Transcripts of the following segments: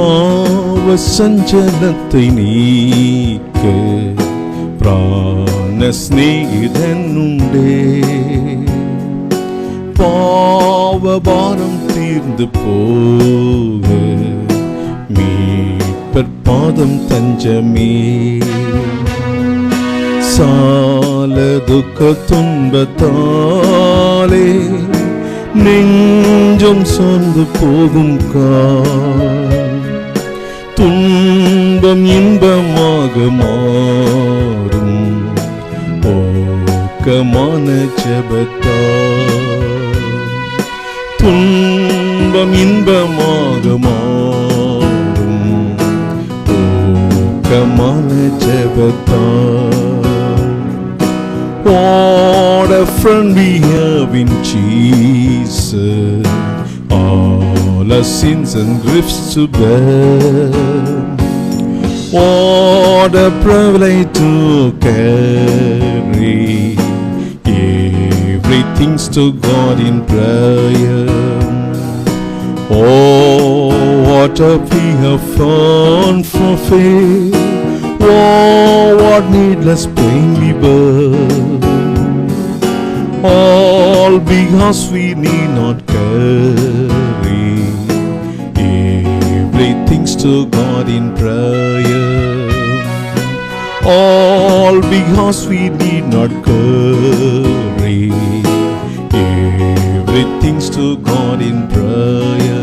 பாவ சஞ்சலத்தை நீக்க பிராண சிநேகிதனுண்டே பாவ பாரம் தீர்ந்து போக மீட்பர் பாதம் தஞ்சமே. சால துக்க துன்பத்தாலே நெஞ்சம் சோர்ந்து போகும் கா துன்பம் இன்பமாக மாறும் போக்கமான ஜபத்தால் துன்பம் இன்பமாக மாறும் போக்கமான ஜபத்தால் What a friend we have in Jesus. Oh. Our sins and griefs to bear. What a privilege to carry everything's to God in prayer. Oh, what a we have found for. Oh, what needless pain we bear. All because we need not carry everything's to God in prayer. All because we need not carry everything's to God in prayer.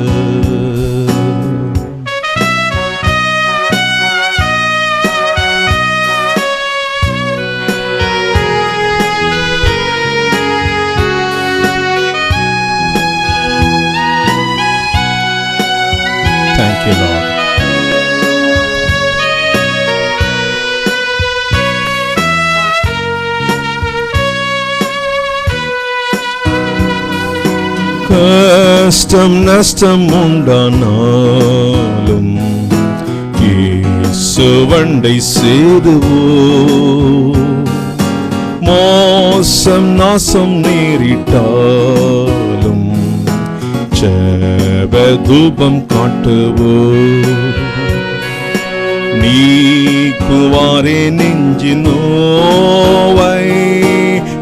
கஷ்டம் நஷ்டம் உண்டானாலும் இயேசுவண்டை சேதுவோ மோசம் நாசம் நேரிட்டாலும் தூபம் காட்டுவோ நீக்குவாரே நெஞ்சினோவை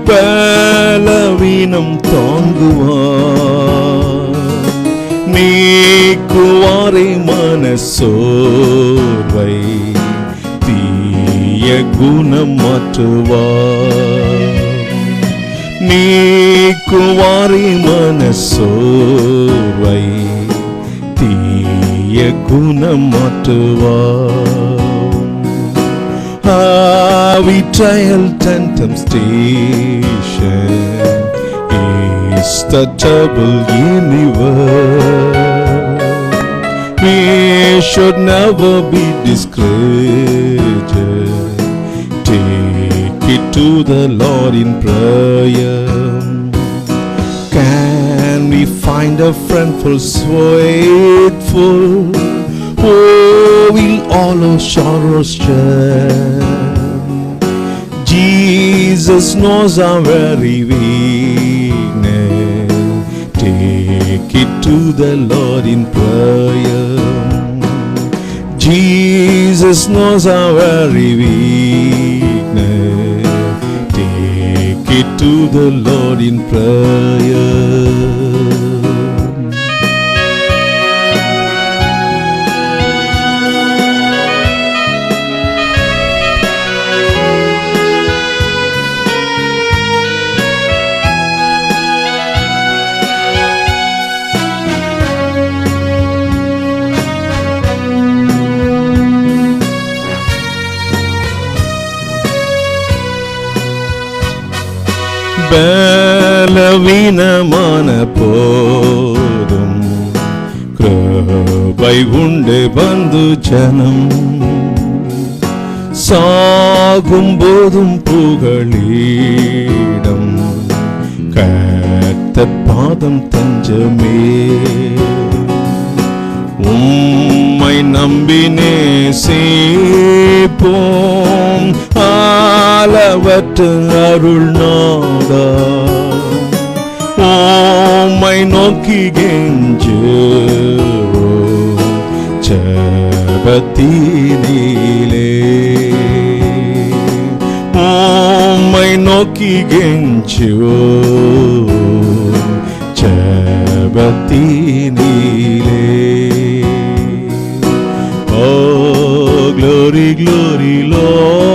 பலவீனம் தாங்குவார். நீக்குவாரே மனசோர்வை தீய குணம் மாற்றுவார். நீக்குவாரே மனசோர்வை தீய குணம் மாற்றுவார். ஆவி trial tandem station trouble anywhere. We should never be discouraged. Take it to the Lord in prayer. Can we find a friend full faithful who will all our sorrows share? Jesus knows our very weakness. It to the Lord in prayer. Jesus knows our very weakness. Take it to the Lord in prayer. பலவீனமான போதும் கிருபை உண்டு பந்து ஜனம் சாகும் போதும் புகழீடம் கத்த பாதம் தஞ்சமே உம்மை நம்பினே சே போ ஆலவற்ற அருள் நாடா. ஓமை நோக்கி கெஞ்சு. ஜப ஜபத்தினிலே உம்மை நோக்கி கெஞ்சு. ஜபத்தினிலே ஓ glory, glory, Lord.